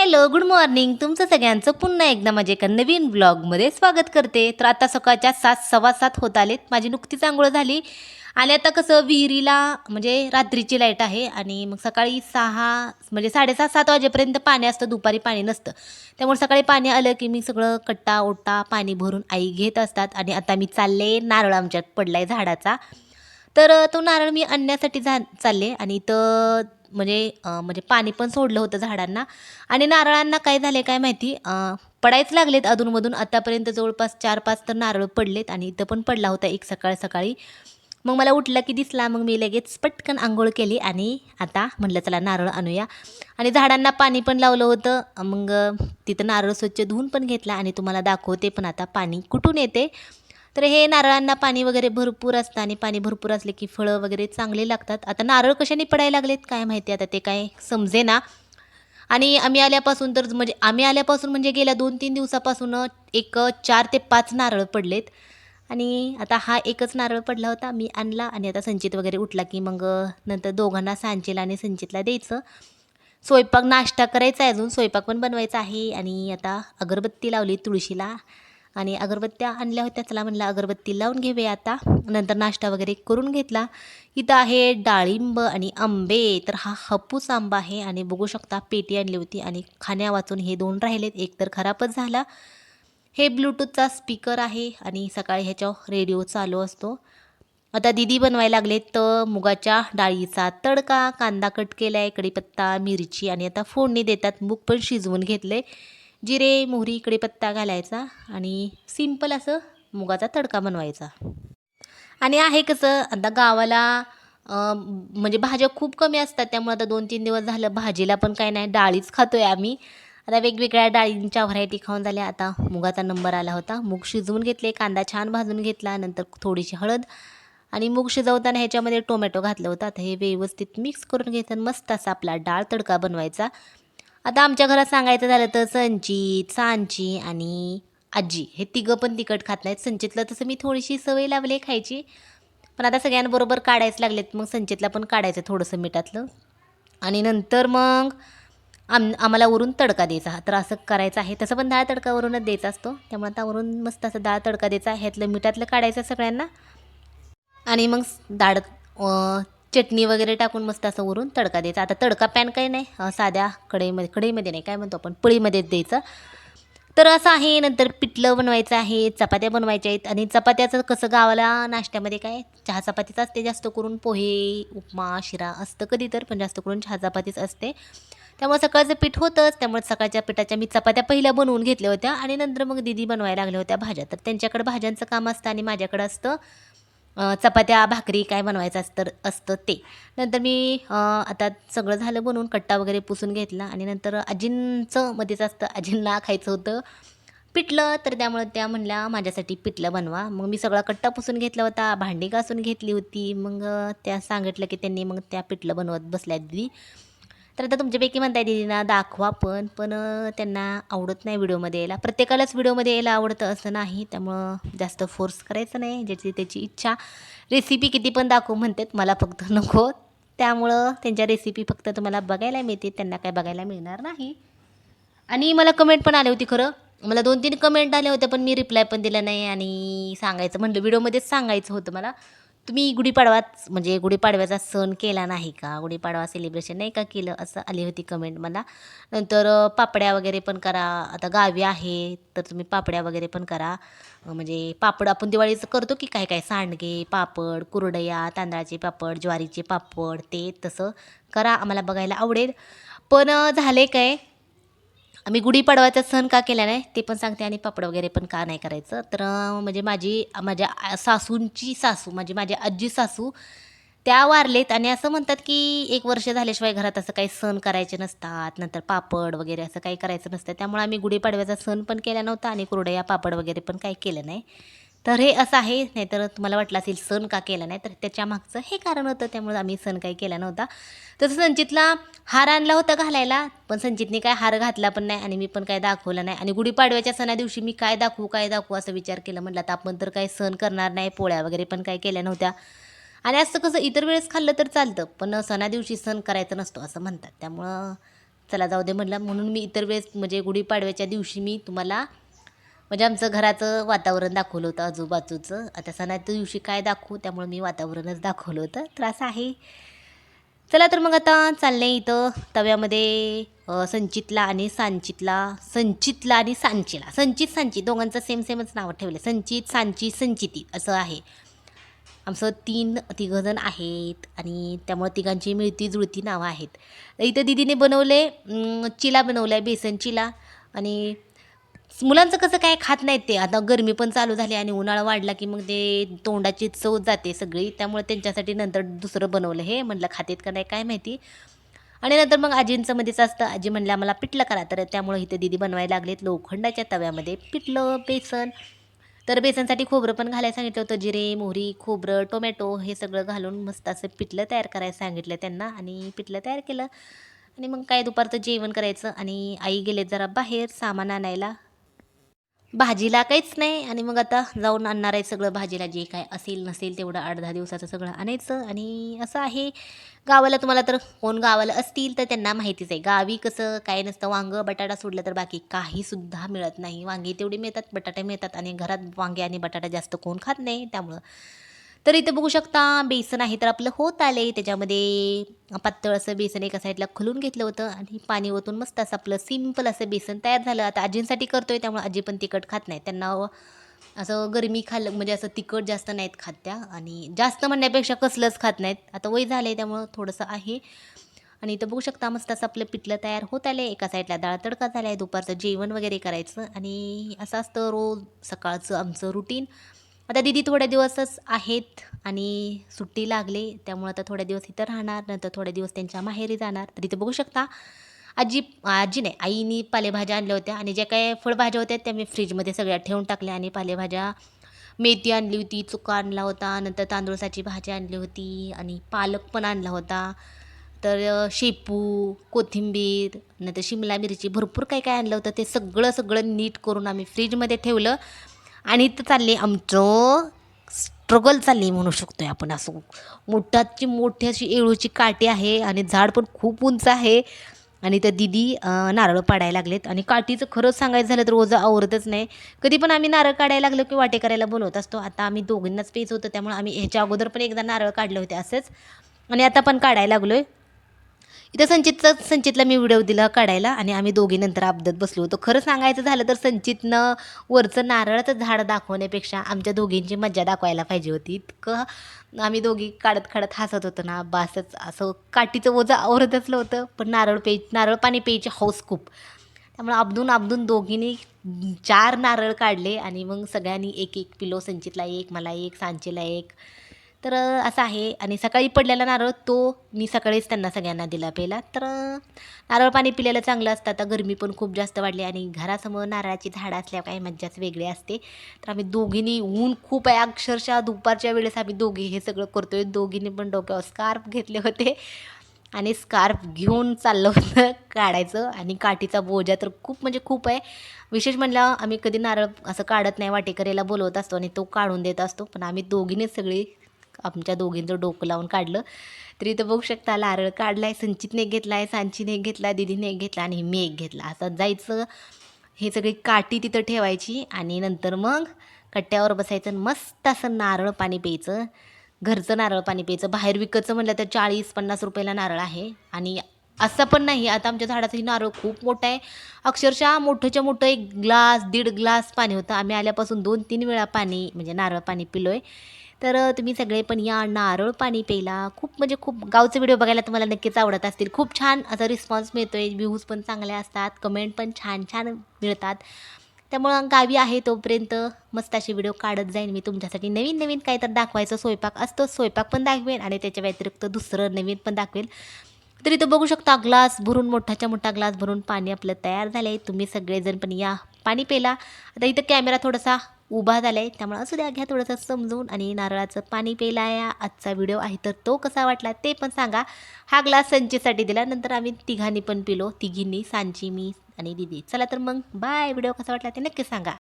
Hello good morning. तुमचं सगळ्यांचं पुन्हा एकदा माझ्या एका नवीन ब्लॉगमध्ये स्वागत करते. तर आता सकाळच्या सात सव्वा सात होत आलेत. माझी नुकतीच आंघोळ झाली. आणि आता कसं विहिरीला म्हणजे रात्रीची लाइट आहे आणि मग सकाळी सहा म्हणजे साडेसहा सात वाजेपर्यंत पाणी असतं. दुपारी पाणी नसतं. त्यामुळे सकाळी पाणी आलं की मी सगळं कट्टा ओटा पाणी भरून आई घेत असतात. आणि आता मी चालले नारळ आमच्यात पडलाय झाडाचा. तर तो नारळ मी आणण्यासाठी जा चालले. आणि इथं म्हणजे म्हणजे पाणी पण सोडलं होतं झाडांना. आणि नारळांना काय झाले काय माहिती? पडायच लागलेत अधूनमधून. आतापर्यंत जवळपास चार पाच तर नारळ पडलेत आणि इथं पण पडला होता एक सकाळ सकाळी मग मला उठला की दिसला. मग मी लगेच पटकन आंघोळ केली आणि आता म्हटलं चला नारळ आणूया. आणि झाडांना पाणी पण लावलं होतं. मग तिथं नारळ स्वच्छ धुवून पण घेतला आणि तुम्हाला दाखवते पण आता पाणी कुठून येते? तर हे नारळांना पाणी वगैरे भरपूर असतं आणि पाणी भरपूर असले की फळं वगैरे चांगले लागतात. आता नारळ कशाने पडायला लागलेत? काय माहिती आता ते काय समजे ना आणि आम्ही आल्यापासून तर म्हणजे आम्ही आल्यापासून म्हणजे गेल्या दोन तीन दिवसापासून एक चार ते पाच नारळ पडलेत. आणि आता हा एकच नारळ पडला होता मी आणला आणि आता संचित वगैरे उठला की मग नंतर दोघांना सांचेला आणि संचितला द्यायचं. स्वयंपाक नाश्ता करायचा आहे अजून स्वयंपाक पण बनवायचा आहे आणि आता अगरबत्ती लावली तुळशीला. आणि अगरबत्त्या आणल्या होत्या. चला म्हणलं अगरबत्ती लावून घेऊया आता. नंतर नाश्ता वगैरे करून घेतला. इथं आहे डाळिंब आणि आंबे. तर हा हापूस आंबा आहे आणि बघू शकता पेटी आणली होती आणि खाण्या वाचून हे दोन राहिलेत. एक तर खराबच झाला. हे ब्लूटूथचा स्पीकर आहे आणि सकाळी ह्याच्यावर रेडिओ चालू असतो. आता दिदी बनवायला लागले तर मुगाच्या डाळीचा तडका कांदा कट केला आहे कढीपत्ता मिरची आणि आता फोडणी देतात. मूग पण शिजवून घेतले जिरे मोहरी कढीपत्ता घालायचा आणि सिंपल असं मुगाचा तडका बनवायचा. आणि आहे कसं आता गावाला म्हणजे भाज्या खूप कमी असतात त्यामुळे आता दोन तीन दिवस झालं भाजीला पण काही नाही डाळीच खातो आहे आम्ही. आता वेगवेगळ्या डाळींच्या व्हरायटी खाऊन झाल्या. आता मुगाचा नंबर आला होता. मूग शिजवून घेतले कांदा छान भाजून घेतला नंतर थोडीशी हळद आणि मूग शिजवताना ह्याच्यामध्ये टोमॅटो घातलं होतं. आता हे व्यवस्थित मिक्स करून घ्यायचं मस्त असा आपला डाळ तडका बनवायचा. आता आमच्या घरात सांगायचं झालं तर संचित सांची आणि आजी हे तिघं पण तिखट खात नाहीत. संचितला तसं मी थोडीशी सवय लावली आहे खायची. पण आता सगळ्यांबरोबर काढायच लागलेत. मग संचितला पण काढायचं थोडंसं मिठातलं. आणि नंतर मग आम आम्हाला वरून तडका द्यायचा. तर असं करायचं आहे. तसं पण डाळ तडकावरूनच द्यायचा असतो. त्यामुळे आता वरून मस्त असं डाळ तडका द्यायचा. ह्यातलं मिठातलं काढायचं सगळ्यांना. आणि मग डाळ चटणी वगैरे टाकून मस्त असं वरून तडका द्यायचा. आता तडका पॅन काही नाही साध्या कढईमध्ये कढईमध्ये नाही काय म्हणतो आपण पळीमध्येच द्यायचं. तर असं आहे नंतर पिठलं बनवायचं आहे चपात्या बनवायच्या आहेत. आणि चपात्याचं कसं गावाला नाश्त्यामध्ये काय चहा चपातीच असते जास्त करून पोहे उपमा शिरा असतं कधी तर पण जास्त करून चहा चपातीच असते. त्यामुळे सकाळचं पीठ होतंच त्यामुळे सकाळच्या पिठाच्या मी चपात्या पहिल्या बनवून घेतल्या होत्या आणि नंतर मग दिदी बनवायला लागल्या होत्या भाज्या. तर त्यांच्याकडे भाज्यांचं काम असतं आणि माझ्याकडं असतं. चपात्या भाकरी काय बनवायचं असतं असतं ते. नंतर मी आता सगळं झालं बनवून कट्टा वगैरे पुसून घेतला आणि नंतर आजींचं मध्येच असतं आजींना खायचं होतं. पिठलं तर त्यामुळे त्या म्हणल्या माझ्यासाठी पिठलं बनवा. मग मी सगळा कट्टा पुसून घेतला होता भांडी घासून घेतली होती. मग त्या सांगितलं की त्यांनी मग त्या पिठलं बनवत बसल्या दिदी तर आता तुमच्यापैकी म्हणताय दिदींना दाखवा पण पण त्यांना आवडत नाही व्हिडिओमध्ये यायला. प्रत्येकालाच व्हिडिओमध्ये यायला आवडतं असं नाही त्यामुळं जास्त फोर्स करायचं नाही ज्याची त्याची इच्छा. रेसिपी किती पण दाखवू म्हणतात मला फक्त नको. त्यामुळं त्यांच्या रेसिपी फक्त तुम्हाला बघायला मिळते त्यांना काय बघायला मिळणार नाही. आणि मला कमेंट पण आली होती खरं. मला दोन तीन कमेंट आल्या होत्या पण मी रिप्लाय पण दिला नाही आणि सांगायचं म्हणलं व्हिडिओमध्येच सांगायचं होतं मला. तुम्ही गुढीपाडवाच म्हणजे गुढीपाडव्याचा सण केला नाही का? गुढीपाडवा सेलिब्रेशन नाही का केलं? असं आली होती कमेंट मला. नंतर पापड्या वगैरे पण करा. आता गावी आहे तर तुम्ही पापड्या वगैरे पण करा. म्हणजे पापड आपण दिवाळीचं करतो की काय काय? सांडगे पापड कुरडया तांदळाचे पापड ज्वारीचे पापड ते तसं करा. आम्हाला बघायला आवडेल. पण झाले काय? आम्ही गुढीपाडवाचा सण का केला नाही ते पण सांगते आणि पापड वगैरे पण का नाही करायचं. तर म्हणजे माझी माझ्या सासूंची सासू म्हणजे माझी आजी सासू त्या वारलेत आणि असं म्हणतात की एक वर्ष झाल्याशिवाय घरात असं काही सण करायचे नसतात. नंतर पापड वगैरे असं काही करायचं नसतं. त्यामुळे आम्ही गुढीपाडव्याचा सण पण केला नव्हता आणि कुरडया पापड वगैरे पण काही केलं नाही. तर हे असं आहे नाहीतर तुम्हाला वाटलं असेल सण का केला नाही तर त्याच्या मागचं हे कारण होतं त्यामुळे आम्ही सण काही केला नव्हता. तसं संचितला हार आणला होता घालायला पण संचितने काय हार घातला पण नाही आणि मी पण काय दाखवलं नाही. आणि गुढीपाडव्याच्या सणा दिवशी मी काय दाखवू काय दाखवू असा विचार केला. म्हटलं तर आपण तर काय सण करणार नाही पोळ्या वगैरे पण काय केल्या नव्हत्या. आणि असं कसं इतर वेळेस खाल्लं तर चालतं पण सणा दिवशी सण करायचं नसतो असं म्हणतात. त्यामुळं चला जाऊ दे म्हटलं. म्हणून मी इतर वेळेस म्हणजे गुढीपाडव्याच्या दिवशी मी तुम्हाला म्हणजे आमचं घराचं वातावरण दाखवलं होतं आजूबाजूचं. आता सणाच्या दिवशी काय दाखवू? त्यामुळे मी वातावरणच दाखवलं होतं. तर असं आहे. चला तर मग आता चालले इथं तव्यामध्ये संचितला आणि सांचितला संचितला आणि सांचीला. संचित सांचित दोघांचं सेम सेमच नाव ठेवलं संचित सांची संचिती असं आहे. आमचं तीन तिघंजण आहेत आणि त्यामुळे तिघांची मिळती जुळती नावं आहेत. इथं दिदीने बनवले चिला बनवला आहे बेसन चिला आणि मुलांचं कसं काय खात नाहीत ते. आता गरमी पण चालू झाली आणि उन्हाळा वाढला की मग ते तोंडाची चव जाते सगळी. त्यामुळे त्यांच्यासाठी नंतर दुसरं बनवलं हे म्हटलं खातेत का नाही काय माहिती. आणि नंतर मग आजींचं मध्येच असतं. आजी म्हणल्या मला पिठलं करा. तर त्यामुळे इथे दिदी बनवायला लागलेत लोखंडाच्या तव्यामध्ये पिठलं बेसन. तर बेसनसाठी खोबरं पण घालायला सांगितलं होतं. जिरे मोहरी खोबरं टोमॅटो हे सगळं घालून मस्त असं पिठलं तयार करायला सांगितलं त्यांना आणि पिठलं तयार केलं. आणि मग काय दुपारचं जेवण करायचं आणि आई गेले जरा बाहेर सामान आणायला. भाजीला काहीच नाही आणि मग आता जाऊन आणणार आहे सगळं भाजीला जे काय असेल नसेल तेवढं आठ दहा दिवसाचं सगळं आणायचं आणि असं आहे. गावाला तुम्हाला तर कोण गावाला असतील तर त्यांना माहितीच आहे. गावी कसं काय नसतं वांगं बटाटा सोडलं तर बाकी काहीसुद्धा मिळत नाही. वांगी तेवढी मिळतात बटाटे मिळतात आणि घरात वांगे आणि बटाटा जास्त कोण खात नाही त्यामुळं. तर इथे बघू शकता बेसन आहे तर आपलं होत आले त्याच्यामध्ये पातळ असं बेसन एका साईडला खुलून घेतलं होतं आणि पाणी ओतून मस्त असं आपलं सिंपल असं बेसन तयार झालं. आता आजींसाठी करतोय त्यामुळे आजी पण तिखट खात नाही त्यांना असं गरमी खाल्लं म्हणजे असं तिखट जास्त नाहीत खात त्या. आणि जास्त म्हणण्यापेक्षा कसलंच खात नाहीत. आता वय झालं आहे त्यामुळं थोडंसं आहे. आणि इथं बघू शकता मस्त असं आपलं पिठलं तयार होत आले एका साईडला डाळ तडका झाला आहे दुपारचं जेवण वगैरे करायचं. आणि असं असतं रोज सकाळचं आमचं रुटीन आता दिदी थोड्या दिवसच आहेत आणि सुट्टी लागली त्यामुळे आता थोड्या दिवस इथं राहणार नंतर थोड्या दिवस त्यांच्या माहेरी जाणार. तर इथं बघू शकता आजी आजी नाही आईनी पालेभाज्या आणल्या होत्या आणि ज्या काय फळभाज्या होत्या त्या मी फ्रीजमध्ये सगळ्या ठेवून टाकल्या आणि पालेभाज्या मेथी आणली होती चुका आणला होता नंतर तांदूळसाची भाजी आणली होती आणि पालक पण आणला होता. तर शेपू कोथिंबीर नंतर शिमला मिरची भरपूर काय काय आणलं होतं ते सगळं सगळं नीट करून आम्ही फ्रीजमध्ये ठेवलं. आणि इथं चालले आमचं स्ट्रगल चालली म्हणू शकतो आहे आपण असं. मोठाची मोठी अशी एळूची काठी आहे आणि झाड पण खूप उंच आहे. आणि तर दिदी नारळ पाडायला लागलेत. आणि काठीचं खरंच सांगायचं झालं तर ओझं आवरतच नाही. कधी पण आम्ही नारळ काढायला लागलो की वाटे करायला बोलवत असतो. आता आम्ही दोघींनाच पेच होतं त्यामुळे आम्ही ह्याच्या अगोदर पण एकदा नारळ काढले होते असंच. आणि आता पण काढायला लागलो आहे इथं संचितचं संचितला मी व्हिडिओ दिला काढायला आणि आम्ही दोघी नंतर अपदत बसलो होतो. खरं सांगायचं झालं तर संचितनं वरचं नारळाचं झाड दाखवण्यापेक्षा आमच्या दोघींची मज्जा दाखवायला पाहिजे होती. इतकं आम्ही दोघी काढत काढत हसत होतो ना बासच असं काठीचं ओझं आवरत असलं होतं पण नारळ पे नारळ पाणी प्यायची हौस खूप. त्यामुळे अब्दून अबदून दोघींनी चार नारळ काढले आणि मग सगळ्यांनी एक एक पिलो संचितला एक मला एक सांचीला एक तर असं आहे. आणि सकाळी पडलेला नारळ तो मी सकाळीच त्यांना सगळ्यांना दिला पहिला. तर नारळ पाणी पिलेलं चांगलं असतं. आता गरमी पण खूप जास्त वाढली आणि घरासमोर नारळाची झाडं असल्या काही मज्जाच वेगळी असते. तर आम्ही दोघींनी ऊन खूप आहे. अक्षरशः दुपारच्या वेळेस आम्ही दोघी हे सगळं करतोय. दोघींनी पण डोक्यावर स्कार्फ घेतले होते. आणि स्कार्फ घेऊन चाललं होतं काढायचं. आणि काठीचा बोजा तर खूप म्हणजे खूप आहे. विशेष म्हणलं आम्ही कधी नारळ असं काढत नाही. वाटेकरीला बोलवत असतो आणि तो काढून देत असतो. पण आम्ही दोघीने सगळी आमच्या दोघींचं डोकं लावून काढलं. तरी इथं बघू शकता नारळ काढलाय संचितने एक घेतलाय सांचीने एक घेतला दिदीने एक घेतला आणि मी एक घेतला. असं जायचं हे सगळी काठी तिथं ठेवायची आणि नंतर मग कट्ट्यावर बसायचं आणि मस्त असं नारळ पाणी प्यायचं. घरचं नारळ पाणी प्यायचं. बाहेर विकतचं म्हटलं तर चाळीस पन्नास रुपयाला नारळ आहे. आणि असं पण नाही आता आमच्या झाडाचं नारळ खूप मोठं आहे. अक्षरशः मोठंच्या मोठं एक ग्लास दीड ग्लास पाणी होतं. आम्ही आल्यापासून दोन तीन वेळा पाणी म्हणजे नारळ पाणी पिलो आहे तर तुम्ही सगळे पण या नारळ पाणी प्यायला. खूप म्हणजे खूप गावचे व्हिडिओ बघायला तुम्हाला नक्कीच आवडत असतील. खूप छान असा रिस्पॉन्स मिळतो आहे व्ह्यूज पण चांगले असतात. कमेंट पण छान छान मिळतात. त्यामुळं गावी आहे तोपर्यंत मस्त असे व्हिडिओ काढत जाईन मी तुमच्यासाठी. नवीन नवीन काही तर दाखवायचं स्वयंपाक असतो स्वयंपाक पण दाखवेन आणि त्याच्या व्यतिरिक्त दुसरं नवीन पण दाखवेल तर इथं बघू शकता ग्लास भरून मोठाच्या मोठा ग्लास भरून पाणी आपलं तयार झालं आहे तुम्ही सगळेजण पण या. पाणी प्याला आता इथं कॅमेरा थोडासा उभा झाला आहे त्यामुळे असू द्या घ्या थोडंसं समजून आणि नारळाचं पाणी प्यायला या. आजचा व्हिडिओ आहे तर तो कसा वाटला ते पण सांगा. हा ग्लास संचेसाठी दिला. नंतर आम्ही तिघांनी पण पिलो. तिघींनी सांची मी आणि दिदी. चला तर मग. बाय व्हिडिओ कसा वाटला ते नक्की सांगा.